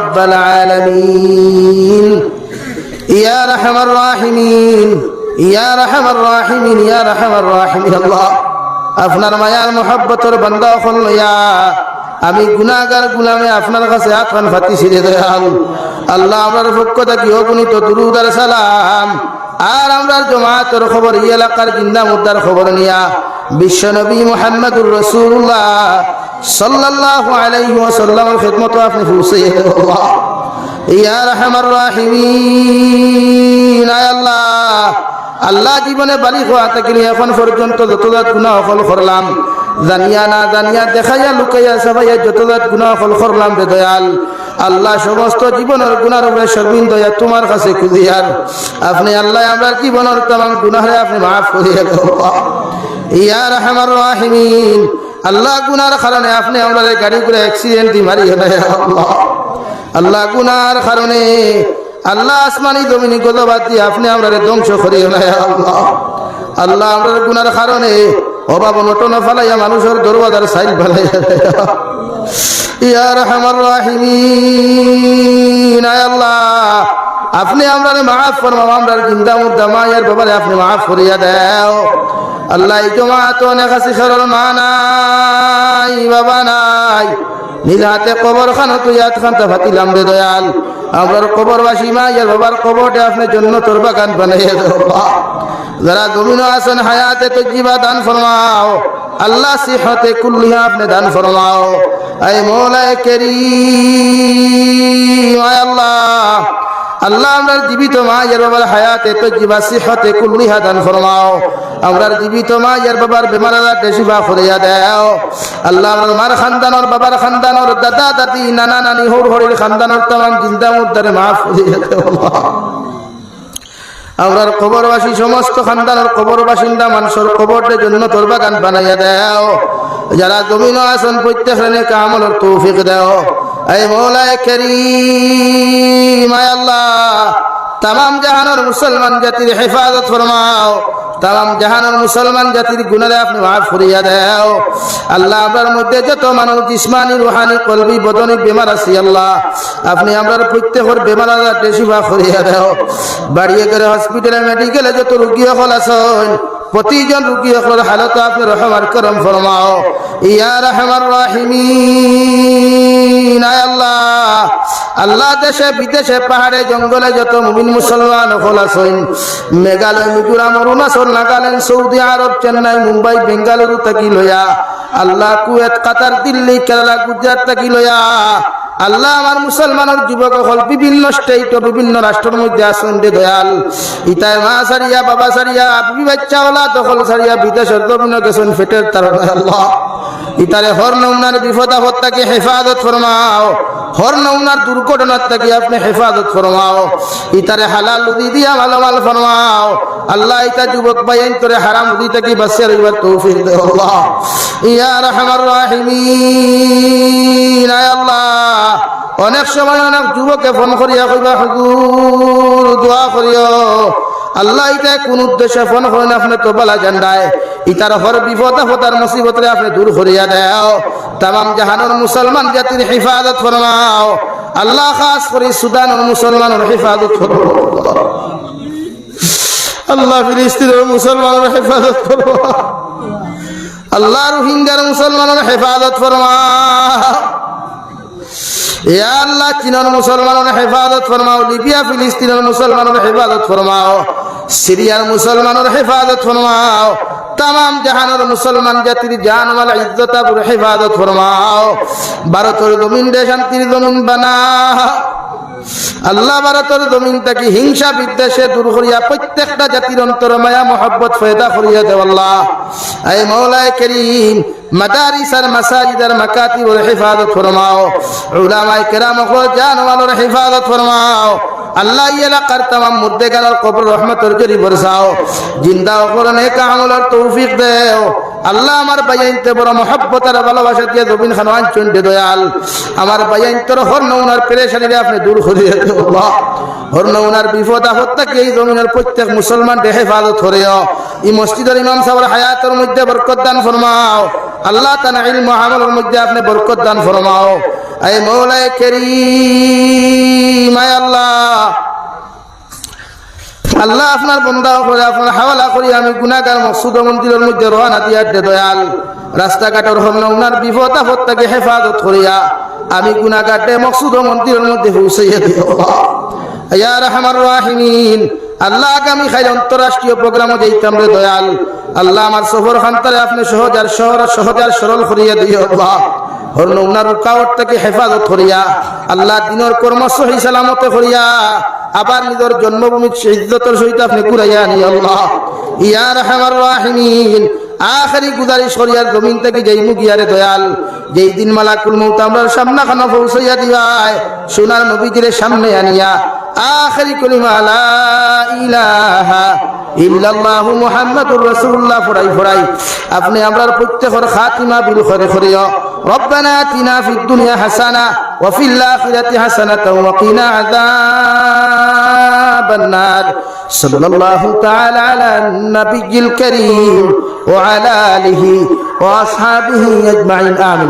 رب العالمين يا رحم الراحمين يا رحم الراحمين يا رحم الراحمين الله আপনার মায়ার মহব্বতর বান্দা হল ইয়া আমি গুনাহগার গুলামে আপনার কাছে আত্মান ফাতি ছিড়ে দয়াল আল্লাহ আমার পক্ষ থাকি অগণিত দুরুদ আর সালাম আর আমরা জমাতের খবর এই এলাকার জিন্দা মুদ্দার খবর নিয়া বিশ্ব নবী মোহাম্মদুর রসুল্লাহ সাল্লাল্লাহু আলাইহি ওয়াসাল্লামের খিদমত আপনি পৌঁছে আল্লাহ ইয়া রাহমার আল্লাহ। আল্লাহ জীবনে বালি হওয়া থাকিলে এখন পর্যন্ত যতজাত গুণা অকল করলাম। জানিয়া না জানিয়া, দেখাইয়া লুকাইয়া সবাইয়া যতজাত গুণা অকল করলাম রে দয়াল। আল্লাহ সমস্ত জীবনের গুণার উপরে সর্বিন দয়া তোমার কাছে খুঁজিয়ার। আপনি আল্লাহ, আমরা জীবনের তাম গুণারে আপনি মাফ করিয়া ইয়া রহমার রাহিমিন আল্লাহ গুনার কারণে আপনি আমরা গাড়ি করে অ্যাক্সিডেন্ট দি দেয় আল্লাহ। আল্লাহ গুনার কারণে আল্লাহ আসমানি জমিনি গতবাদ দিয়ে আপনি আমরা ধ্বংস নেয় আল্লাহ। আল্লাহ আমরা গুনার কারণে অভাব নটন ফালাইয়া মানুষের দরবাজার সাইল ফালাইয়া ইয়া রাহিমিন আয় আল্লাহ। আপনি আমরা মাফ ফরমাও, আমরা চিন্তা মুদ্দা মায়ের ব্যাপারে আপনি মাফ করিয়া দেও। আল্লাহ এই জমাত অনেক আছে সরল মা নাই, বাবা নাই। নিজ হাতে কবর খানো তুই হাত খানটা ফাতিলাম রে দয়াল। আমরার কবরবাসী মা ইয়ার বাবার কবরটা আপনি জন্য তোর বাগান বানাইয়া দেও যারা জমিন আছেন, হায়াতে তো জীবা দান ফরমাও। আল্লাহ সিহতে কুল্লিহা আপনি দান ফরমাও। আই মৌলায় কেরি আল্লাহ। আল্লাহ আমরা জীবিত মা, ইয়ার বাবার হায়াতে তো জীবা সিহতে কুল্লিহা দান ফরমাও। আমরা জীবিত মা, ইয়ার বাবার বেমার আজার শিবা করিয়া দেও। আল্লাহ আমার মার খানদানর, বাবার খানদানর, দাদা, দাদি, নানা, নানি, হর হরির খানদানর তাম চিন্তা মুদ্দারে মাফ করিয়া দেও আমরার কবরবাসী, সমস্ত খানদানের কবর বাসিন্দা, মানুষের কবরের জন্য তোর বাগান বানাইয়া দেও। যারা জমিন আসন প্রত্যেক কামলের তৌফিক দেও। এই মৌলায় করিম আল্লাহ। তাম জাহানোর মুসলমান জাতির হেফাজত ফরমাও। তাম জাহানোর মুসলমান জাতির গুণারে আপনি মাফ করিয়া দেও। আল্লাহ আপনার মধ্যে যত মানুষ জিসমানি, রুহানি, কলবি, বদনি, বেমার আছে, আল্লাহ। আপনি আমরা প্রত্যেকের বেমার আজার বেশিবা করিয়া দেও। বাড়িয়ে করে হসপিটালে মেডিকেলে যত রুগী সকল আছেন, প্রতিজন রুগী সকলের হালত আপনি রহমার করম ফরমাও। ইয়া রাহিমিন। আয় আল্লাহ। আল্লাহ দেশে, বিদেশে, পাহাড়ে, জঙ্গলে যত মুমিন মুসলমান সকল আছেন মেঘালয়, মিজোরাম, অরুণাচল, নাগাল্যান্ড, সৌদি আরব, চেন্নাই, মুম্বাই, বেঙ্গালুরু থাকি লয়া। আল্লাহ কুয়েত, কাতার, দিল্লি, কেরালা, গুজরাট থাকি লয়া। আল্লাহ আমার মুসলমানের যুবক হল বিভিন্ন স্টেট বিভিন্ন রাষ্ট্রের মধ্যে আসুন দে দয়াল। ইতায় মা সারিয়া, বাবা সারিয়া, বিবি বাচ্চা ওলা দখল সারিয়া, বিদেশের দমিন গেছেন ফেটের তার আল্লাহ। ইতারে হর নমুনার বিপদ আপদ তাকে হেফাজত ফরমাও। হর নমুনার দুর্ঘটনার থেকে আপনি হেফাজত ফরমাও। ইতারে হালাল উদি দিয়া মালামাল ফরমাও। আল্লাহ ইতা যুবক বাইন করে হারাম উদি থেকে বাসে রইবার তৌফিক দে আল্লাহ। ইয়া রহমার রাহিমিন, আয় আল্লাহ। অনেক সময় অনেক যুবকে ফোন করিয়া কইবা, হুজুর, দোয়া করিও। আল্লাহ এটা কোন উদ্দেশ্যে ফোন করেন আপনি তো বলা জান্ডায় ইতার হর বিপদ, আপদার মুসিবতরে আপনি দূর করিয়া দেও। তাম জাহানোর মুসলমান জাতির হিফাজত ফরমাও। আল্লাহ খাস করে সুদানোর মুসলমানের হিফাজত ফরমাও। আল্লাহ ফিলিস্তিনের মুসলমানের হেফাজত ফরমাও। আল্লাহ রোহিঙ্গার মুসলমানের হেফাজত ফরমাও। ইয়া আল্লাহ চীনের মুসলমানের হেফাজত ফরমাও, লিবিয়া, ফিলিস্তিনের মুসলমানের হেফাজত ফরমাও, সিরিয়ার মুসলমানের হেফাজত ফরমাও তাম জাহানোর মুসলমান জাতির জানমাল ইজ্জতাপুর হেফাজত ফরমাও, ভারতের জমিন দে শান্তির জমিন বানা। আল্লাহ ভারতের জমিন থেকে হিংসা বিদ্বেষে দূর করিয়া প্রত্যেকটা জাতির অন্তর মায়া, মোহাব্বত ফয়দা করিয়া দেওয়াল্লাহ এই মৌলায় করিম হেফাজত ফরমাও। উলামায়ে কেরাম জানওয়ালের হেফাজত ফরমাও। আল্লাহ এলাকার তামাম মুদ্দে গেলার কবর রহমতের জরি বরসাও। জিন্দা অকরণে কামলার তৌফিক দেও। আল্লাহ আমার বাইনতে বড় মহব্বত আর ভালোবাসা দিয়ে জমিন খান আঞ্চন দে দয়াল। আমার বাইনতর হর নৌনার পেরেশানিরে আপনি দূর আল্লাহ। হর নৌনার বিপদ আপদ থেকে এই জমিনের প্রত্যেক মুসলমান হেফাজত করিও। এই মসজিদের ইমাম সাহেবের হায়াতের মধ্যে বরকত দান ফরমাও। আল্লাহ তানা ইলম আমলের মধ্যে আপনি বরকত দান ফরমাও। এই মৌলায় কেরিম, আয় আল্লাহ। আল্লাহ আপনার বন্ধা করে, আপনার হাওয়ালা করি, আমি গুনাগার মকসুদ মন্দিরের মধ্যে রওনা দিয়া দে দয়াল। রাস্তাঘাটের হমনা উনার বিপদ আপদ থেকে হেফাজত করিয়া আমি গুনাগাটে মকসুদ মন্দিরের মধ্যে পৌঁছাইয়া দিও ইয়া রহমান রাহিমিন, আল্লাহ আগামী খাই অন্তরাষ্ট্রীয় প্রোগ্রামে যাইতাম রে দয়াল। আল্লাহ আমার সফর খান্তারে আপনি সহজ আর সহজ আর সরল করিয়া আল্লাহ। হরণ উনার থেকে হেফাজত করিয়া, আল্লাহ দিনের কর্ম সহি সালামতে করিয়া, আবার নিজের জন্মভূমি ইজ্জতের সহিত আপনি কুরাইয়া আনি আল্লাহ। ইয়া রহমান রাহিমিন, আখারি গুজারিশ করিয়ার জমিন থেকে যেই মুগিয়ারে দয়াল, যেই দিন মালাকুল মৌত আমরা সামনা খানা পৌঁছাইয়া দিবাই সোনার নবীজিরে সামনে আনিয়া, আখারি কলিমা লা ইলাহা ইল্লাল্লাহু মুহাম্মাদুর রাসূলুল্লাহ ফরাই ফরাই আপনি আমরার প্রত্যেকের খাতিমা বিল খরে খরিয়া ربنا آتنا في الدنيا حسنة وفي الآخرة حسنة وقنا عذاب النار. صلى الله تعالى على النبي الكريم وعلى آله وأصحابه أجمعين. آمين.